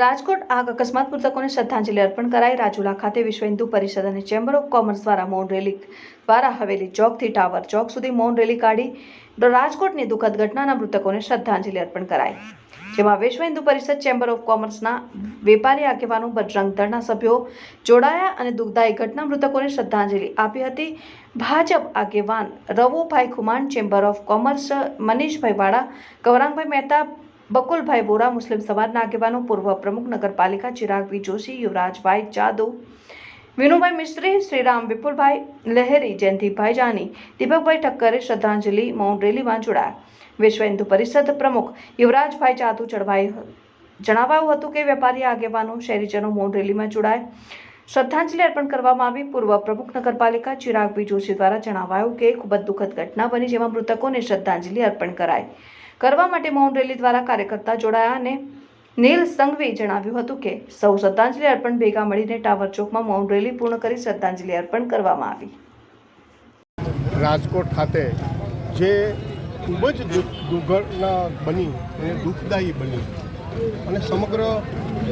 રાજકોટ આગ અકસ્માત મૃતકોને શ્રદ્ધાંજલિ અર્પણ કરાઈ. રાજુલા ખાતે વિશ્વ હિન્દુ પરિષદ અને ચેમ્બર ઓફ કોમર્સ દ્વારા મૌન રેલી દ્વારા હવેલી ચોકથી ટાવર ચોક સુધી મૌન રેલી કાઢી રાજકોટની દુઃખદ ઘટનાના મૃતકોને શ્રદ્ધાંજલિ અર્પણ કરાઈ. જેમાં વિશ્વ હિન્દુ પરિષદ ચેમ્બર ઓફ કોમર્સના વેપારી આગેવાનો, બજરંગ દળના સભ્યો જોડાયા અને દુઃખદાયી ઘટના મૃતકોને શ્રદ્ધાંજલિ આપી હતી. ભાજપ આગેવાન Ravubhai Khuman chamber of commerce Manishbhai વાળા, ગૌરાંગભાઈ મહેતા બકુલભાઈ બોરા મુસ્લિમ સમાજના આગેવાનો, પૂર્વ પ્રમુખ, નગરપાલિકા ચિરાગભી જોશી, યુવરાજભાઈ જાદવ, વિનુભાઈ મિસ્ત્રી, શ્રીરામ વિપુલભાઈ લહેરી જયંતિભાઈ જાની દીપકભાઈ ઠક્કરે શ્રદ્ધાંજલિ, મૌન રેલીમાં જોડાયા. વિશ્વ હિન્દુ પરિષદ પ્રમુખ યુવરાજભાઈ જાદુ ચડવાઈ જણાવાયું હતું કે, વેપારી આગેવાનો, શહેરીજનો મૌન રેલીમાં જોડાય. શ્રદ્ધાંજલિ અર્પણ કરવામાં આવી. પૂર્વ પ્રમુખ નગરપાલિકા ચિરાગભાઈ જોશી દ્વારા જણાવાયું કે ખૂબ જ દુઃખદ ઘટના બની જેમાં મૃતકોને શ્રદ્ધાંજલિ અર્પણ કરાય કરવા માટે મૌન રેલી દ્વારા કાર્યકર્તા જોડાયા અને નીલ સંઘવી જણાવ્યું હતું કે સૌ શ્રદ્ધાંજલિ અર્પણ, ભેગા મળીને ટાવર ચોકમાં મૌન રેલી પૂર્ણ કરી શ્રદ્ધાંજલિ અર્પણ કરવામાં આવી. રાજકોટ ખાતે જે ખૂબ જ દુર્ઘટના બની અને દુઃખદાયી બની અને સમગ્ર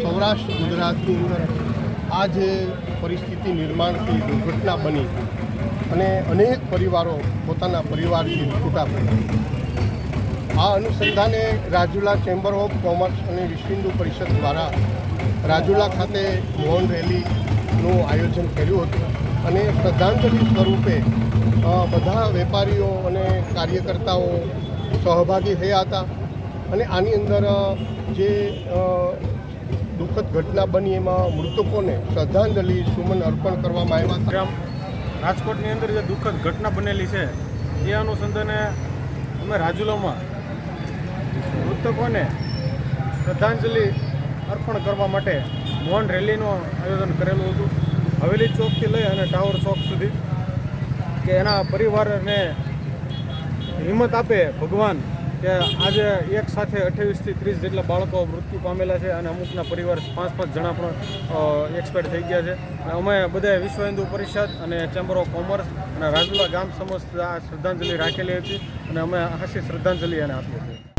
સૌરાષ્ટ્ર ગુજરાતની અંદર આ જે પરિસ્થિતિ નિર્માણ થઈ દુર્ઘટના બની અને અનેક પરિવારો પોતાના પરિવારથી છૂટા પડ્યા. આ અનુસંધાને રાજુલા ચેમ્બર ઓફ કોમર્સ અને વિશ્વ હિન્દુ પરિષદ દ્વારા રાજુલા ખાતે મૌન રેલીનું આયોજન કર્યું હતું અને શ્રદ્ધાંજલિ સ્વરૂપે બધા વેપારીઓ અને કાર્યકર્તાઓ સહભાગી થયા હતા. અને આની અંદર જે દુઃખદ ઘટના બની એમાં મૃતકોને શ્રદ્ધાંજલિ, સુમન અર્પણ કરવામાં આવ્યા ગ્રામ રાજકોટની અંદર જે દુઃખદ ઘટના બનેલી છે, એ અનુસંધાને અમે રાજુલામાં મૃતકોને શ્રદ્ધાંજલિ અર્પણ કરવા માટે મૌન રેલીનું આયોજન કરેલું હતું. હવેલી ચોકથી લઈ અને ટાવર ચોક સુધી કે એના પરિવારને હિંમત આપે ભગવાન કે આજે એક સાથે અઠ્યાવીસથી ત્રીસ જેટલા બાળકો મૃત્યુ પામેલા છે અને અમુકના પરિવાર પાંચ પાંચ જણા પણ એક્સપાયર થઈ ગયા છે. અમે બધા વિશ્વ હિન્દુ પરિષદ અને ચેમ્બર ઓફ કોમર્સ અને રાજુલા ગામ સમસ્ત આ શ્રદ્ધાંજલિ રાખેલી હતી અને અમે હાસી શ્રદ્ધાંજલિ એને આપી હતી.